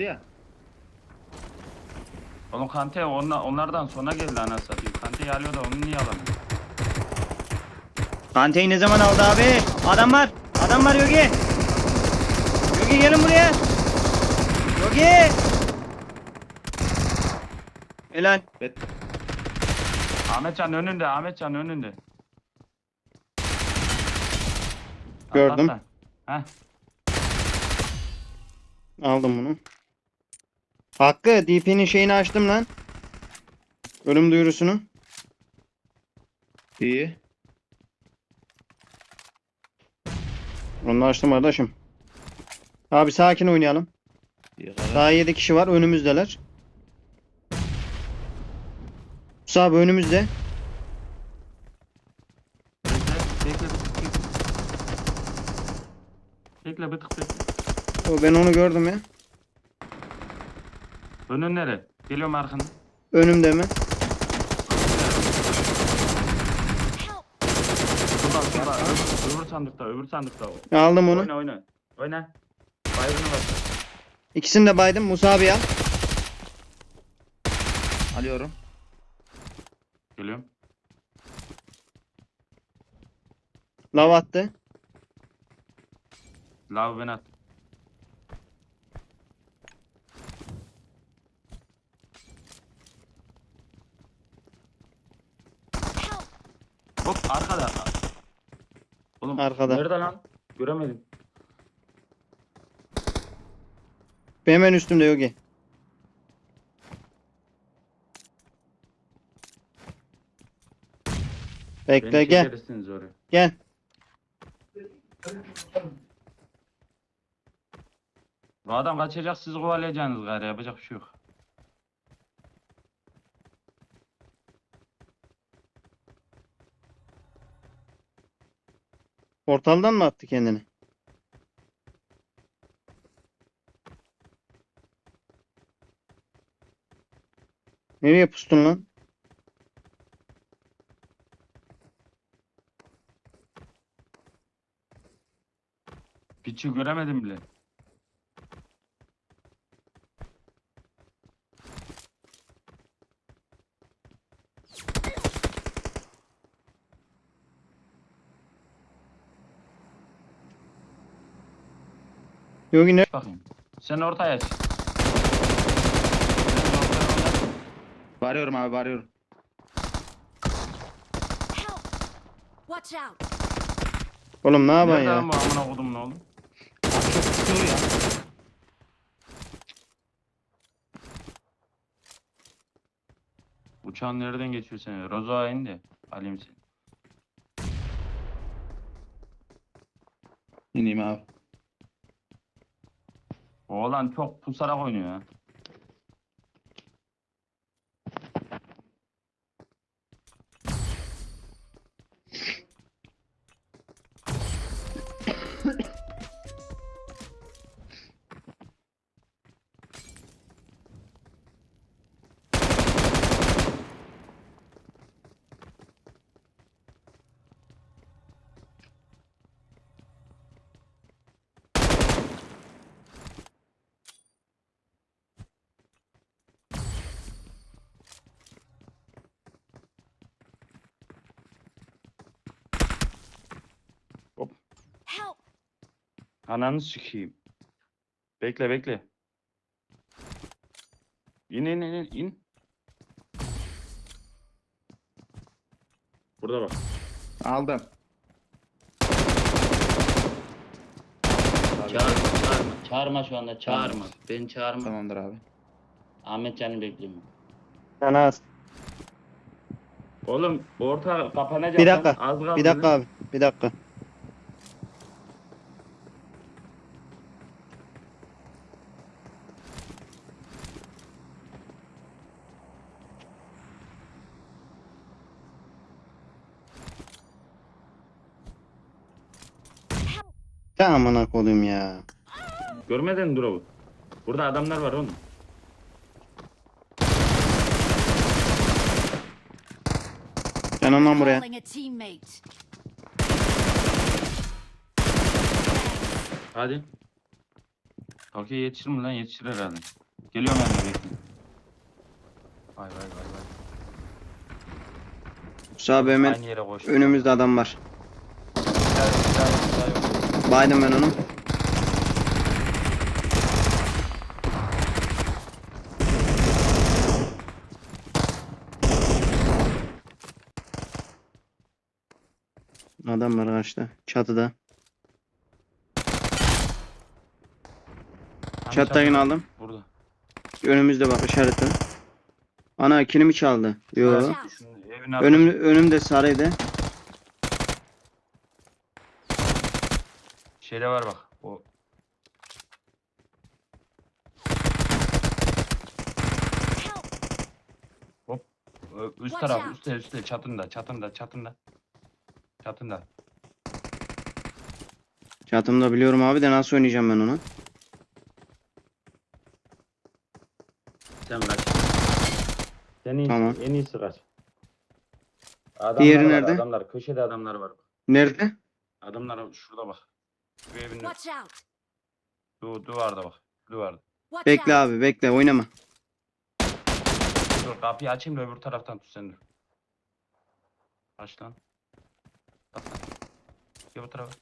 Ya. Oğlum Kante onla, onlardan sonra geldi ana satayım. Kante'yi alıyor da onu niye alamıyor? Kanteyi ne zaman aldı abi? Adam var. Adam var Yogi. Yogi gelin buraya. Yogi. Helal. Bet. Ahmetcan önünde, Ahmetcan önünde. Gördüm. Atla, atla. Heh. Aldım bunu. Hakkı DP'nin şeyini açtım lan. Ölüm duyurusunu. İyi. Onu da açtım kardeşim. Abi sakin oynayalım. İyi. Daha 7 kişi var önümüzdeler. Musa abi önümüzde. Bekle, bekle, bıtık, bekle. Bekle, bıtık, bekle. O ben onu gördüm ya. Önün nere? Geliyorum arkana. Önümde mi? Şurada, şurada. Öbür, öbür sandıkta, öbür sandıkta. Aldım onu. Oyna, oyna. Oyna. Baygını bas. İkisini de baydım. Musa abi al. Alıyorum. Geliyorum. Lav attı. Lav ben at. Arkada. Oğlum Arkada. nerede lan? Göremedim. Hemen üstümde Yogi. Bekle Beni gel. oraya. Gel. Bu adam kaçacak siz kovalayacaksınız gayrı yapacak bir şey yok. Portaldan mı attı kendini? Nereye pustun lan? Piçi göremedim bile. Yogi ne? Bakayım. Sen ortaya aç. Varıyorum abi varıyorum. Help! Watch out! Oğlum ne Nerede ya? lan bu amına kodum ne oğlum? Abi çok sıkıyor ya. Uçağın nereden geçiyor seni? Rozo'a in de. Alayım seni. İneyim abi. Oğlan çok pusarak oynuyor ya. Help! Ananı sikeyim. Bekle bekle. İn in in in. in. Burada bak. Aldım. Çağırma, çağırma. Çağırma şu anda, çağırma. Beni çağırma. Tamamdır abi. Ahmet Can'ı bekliyorum. Sana az. Oğlum orta kapanacak. Bir dakika. Az kaldı Bir dakika abi. Bir dakika. Ya amına koyayım ya. Görmedin mi drop'u? Burada adamlar var oğlum. Gel ondan buraya. Calling a teammate. Hadi. Okey yetişir mi lan? Yetişir herhalde. Geliyorum ben de bekle. Vay vay vay vay. Musa Aynı yere koştu. önümüzde adam var. Silah yok, silah yok, silah yok. Baydım ben onu. Adam var ağaçta. Çatıda. Hani Çattakini çatı- aldım. Burada. Önümüzde bak işaretli. Ana kilimi çaldı. Yo. Önüm, önümde sarıydı. Şeyde var bak. O! Ö- Üst Watch taraf, out. üstte, üstte, çatında, çatında, çatında. Çatında. Çatımda biliyorum abi de nasıl oynayacağım ben onu. Sen kaç. Sen iyisi, Tamam. en iyisi kaç. Adamlar Diğeri var, nerede? Adamlar, köşede adamlar var. Nerede? Adamlar şurada bak. Şu evin Watch out! du duvarda bak. Duvarda. Watch Bekle out! abi bekle oynama. Dur kapıyı açayım da öbür taraftan tut sen dur. Aç lan. Bak lan. Gel bu tarafa.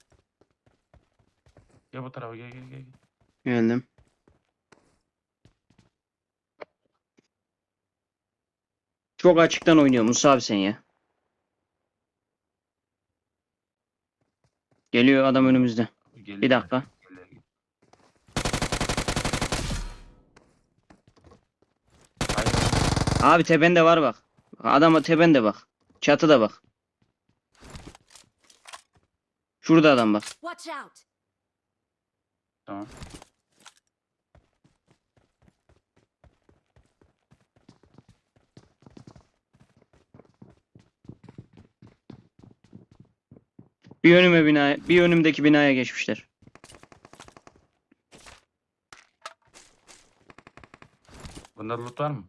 Gel bu tarafa gel gel gel. gel. Geldim. Çok açıktan oynuyor Musa abi sen ya. Geliyor adam önümüzde. Gel, Bir dakika. Abi tepende var bak. Adam tepende bak. Çatıda bak. Şurada adam bak. Tamam. Bir önüme binaya, bir önümdeki binaya geçmişler. Bunda loot var mı?